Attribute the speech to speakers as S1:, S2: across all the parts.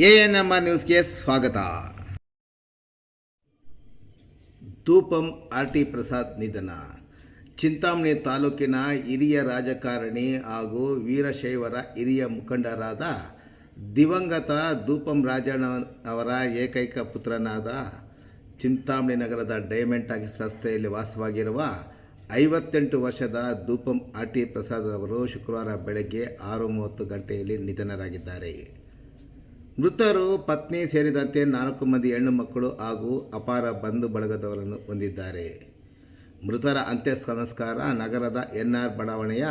S1: A N M R ನ್ಯೂಸ್ಗೆ ಸ್ವಾಗತ. ಧೂಪಂ R T Prasad ನಿಧನ. ಚಿಂತಾಮಣಿ ತಾಲೂಕಿನ ಹಿರಿಯ ರಾಜಕಾರಣಿ ಹಾಗೂ ವೀರಶೈವರ ಹಿರಿಯ ಮುಖಂಡರಾದ ದಿವಂಗತ ಧೂಪಂ ರಾಜಣ್ಣ ಅವರ ಏಕೈಕ ಪುತ್ರನಾದ ಚಿಂತಾಮಣಿ ನಗರದ ಡೈಮಂಡ್ ಟಾಕಿಸ್ ರಸ್ತೆಯಲ್ಲಿ ವಾಸವಾಗಿರುವ ಐವತ್ತೆಂಟು ವರ್ಷದ ಧೂಪಂ ಆರ್ ಟಿ ಪ್ರಸಾದ್ ಅವರು ಶುಕ್ರವಾರ ಬೆಳಗ್ಗೆ ಆರು ಮೂವತ್ತು ಗಂಟೆಯಲ್ಲಿ ನಿಧನರಾಗಿದ್ದಾರೆ. ಮೃತರು ಪತ್ನಿ ಸೇರಿದಂತೆ ನಾಲ್ಕು ಮಂದಿ ಹೆಣ್ಣು ಮಕ್ಕಳು ಹಾಗೂ ಅಪಾರ ಬಂಧು ಬಳಗದವರನ್ನು ಹೊಂದಿದ್ದಾರೆ. ಮೃತರ ಅಂತ್ಯ ಸಂಸ್ಕಾರ ನಗರದ ಎನ್ಆರ್ ಬಡಾವಣೆಯ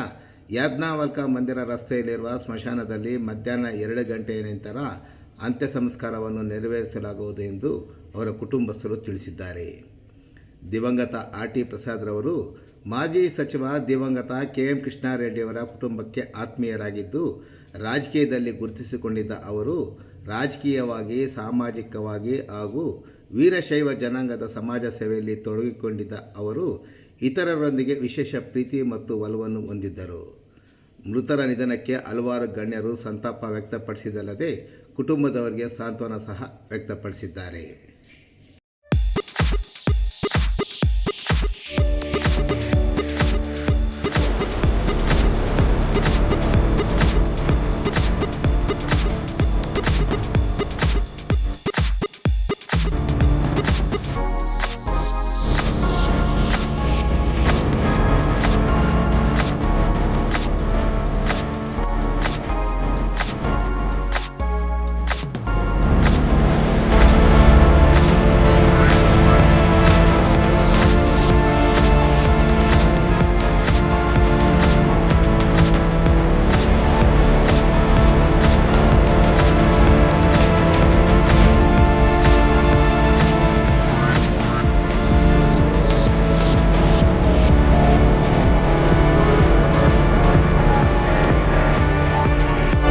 S1: ಯಾಜ್ಞಾವಲ್ಕ ಮಂದಿರ ರಸ್ತೆಯಲ್ಲಿರುವ ಸ್ಮಶಾನದಲ್ಲಿ ಮಧ್ಯಾಹ್ನ ಎರಡು ಗಂಟೆಯ ನಂತರ ಅಂತ್ಯ ಸಂಸ್ಕಾರವನ್ನು ನೆರವೇರಿಸಲಾಗುವುದು ಎಂದು ಅವರ ಕುಟುಂಬಸ್ಥರು ತಿಳಿಸಿದ್ದಾರೆ. ದಿವಂಗತ ಆರ್ ಟಿ ಪ್ರಸಾದ್ರವರು ಮಾಜಿ ಸಚಿವ ದಿವಂಗತ ಕೆ ಎಂ ಕೃಷ್ಣಾರೆಡ್ಡಿಯವರ ಕುಟುಂಬಕ್ಕೆ ಆತ್ಮೀಯರಾಗಿದ್ದು, ರಾಜಕೀಯದಲ್ಲಿ ಗುರುತಿಸಿಕೊಂಡಿದ್ದ ಅವರು ರಾಜಕೀಯವಾಗಿ, ಸಾಮಾಜಿಕವಾಗಿ ಹಾಗೂ ವೀರಶೈವ ಜನಾಂಗದ ಸಮಾಜ ಸೇವೆಯಲ್ಲಿ ತೊಡಗಿಕೊಂಡಿದ್ದ ಅವರು ಇತರರೊಂದಿಗೆ ವಿಶೇಷ ಪ್ರೀತಿ ಮತ್ತು ಒಲವನ್ನು ಹೊಂದಿದ್ದರು. ಮೃತರ ನಿಧನಕ್ಕೆ ಹಲವಾರು ಗಣ್ಯರು ಸಂತಾಪ ವ್ಯಕ್ತಪಡಿಸಿದಲ್ಲದೆ ಕುಟುಂಬದವರಿಗೆ ಸಾಂತ್ವನ ಸಹ ವ್ಯಕ್ತಪಡಿಸಿದ್ದಾರೆ.